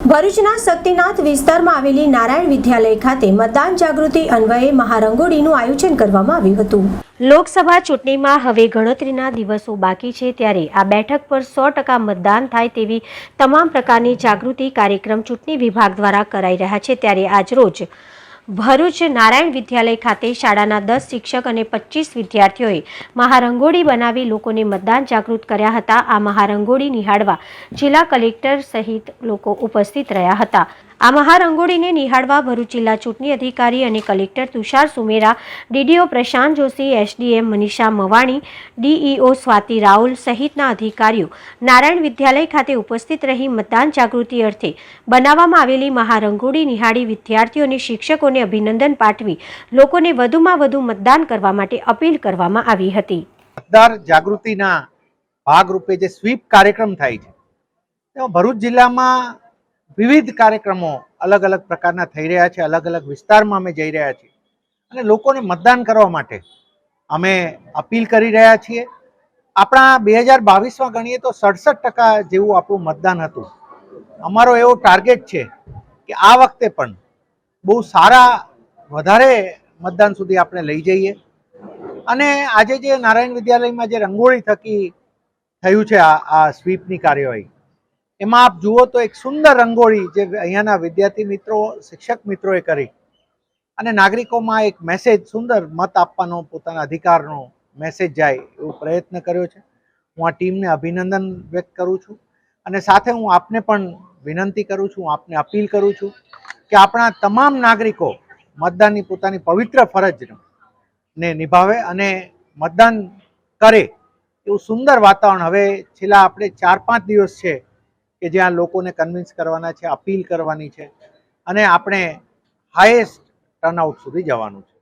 ભરૂચના શક્તિનાથ વિસ્તારમાં આવેલી નારાયણ વિદ્યાલય ખાતે મતદાન જાગૃતિ અન્વયે મહારંગોળીનું આયોજન કરવામાં આવ્યું હતું. લોકસભા ચૂંટણીમાં હવે ગણતરીના દિવસો બાકી છે ત્યારે આ બેઠક પર સો ટકા મતદાન થાય તેવી તમામ પ્રકારની જાગૃતિ કાર્યક્રમ ચૂંટણી વિભાગ દ્વારા કરાઈ રહ્યા છે ત્યારે આજરોજ ભરૂચ નારાયણ વિદ્યાલય ખાતે શાળાના દસ શિક્ષક અને પચીસ વિદ્યાર્થીઓએ મહારંગોળી બનાવી લોકોને મતદાન જાગૃત કર્યા હતા. આ મહારંગોળી નિહાળવા જિલ્લા કલેક્ટર સહિત લોકો ઉપસ્થિત રહ્યા હતા. આ મહારંગોળીને નિહાળવા ભરૂચ જિલ્લા ચૂંટણી અધિકારી અને collector Tushar Sumera, DDO Prashant Joshi, SDM Manisha Mavani, DEO Swati Raul સહિતના અધિકારીઓ નારાયણ વિદ્યાલય ખાતે ઉપસ્થિત રહી મતદાન જાગૃતિ અર્થે બનાવવામાં આવેલી મહારંગોળી નિહાળી વિદ્યાર્થીઓ અને શિક્ષકોને અભિનંદન પાઠવી લોકોને વધુમાં વધુ મતદાન કરવા માટે અપીલ કરવામાં આવી હતી. મતદાર જાગૃતિના ભાગરૂપે જે સ્વીપ કાર્યક્રમ થાય છે ભરૂચ જિલ્લામાં વિવિધ કાર્યક્રમો અલગ અલગ પ્રકારના થઈ રહ્યા છે, અલગ અલગ વિસ્તારમાં અમે જઈ રહ્યા છીએ. અને લોકોને મતદાન કરવા માટે અમે અપીલ કરી રહ્યા છીએ. આપણા બે હજાર બાવીસમાં ગણીએ તો સડસઠ ટકા જેવું આપણું મતદાન હતું. અમારો એવો ટાર્ગેટ છે કે આ વખતે પણ બહુ સારા વધારે મતદાન સુધી આપણે લઈ જઈએ. અને આજે જે નારાયણ વિદ્યાલયમાં જે રંગોળી થકી થયું છે આ આ સ્વીપની કાર્યવાહી એમાં આપ જુઓ તો એક સુંદર રંગોળી જે અહીંયાના વિદ્યાર્થી મિત્રો, શિક્ષક મિત્રોએ કરી. અને નાગરિકોમાં એક મેસેજ સુંદર મત આપવાનો, પોતાના અધિકારનો મેસેજ જાય એવો પ્રયત્ન કર્યો છે. હું આ ટીમને અભિનંદન વ્યક્ત કરું છું. અને સાથે હું આપને પણ વિનંતી કરું છું, આપને અપીલ કરું છું કે આપણા તમામ નાગરિકો મતદાનની પોતાની પવિત્ર ફરજ ને નિભાવે અને મતદાન કરે એવું સુંદર વાતાવરણ. હવે છેલ્લા આપણે ચાર પાંચ દિવસ છે કે જ્યાં લોકોને કન્વિન્સ કરવાના છે અપીલ કરવાની છે. અને આપણે હાઈએસ્ટ ટર્નઆઉટ સુધી જવાનું છે.